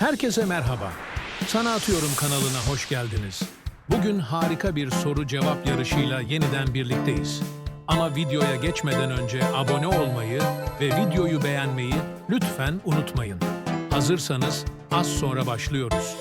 Herkese merhaba. Sana Atıyorum kanalına hoş geldiniz. Bugün harika bir soru cevap yarışıyla yeniden birlikteyiz. Ama videoya geçmeden önce abone olmayı ve videoyu beğenmeyi lütfen unutmayın. Hazırsanız az sonra başlıyoruz.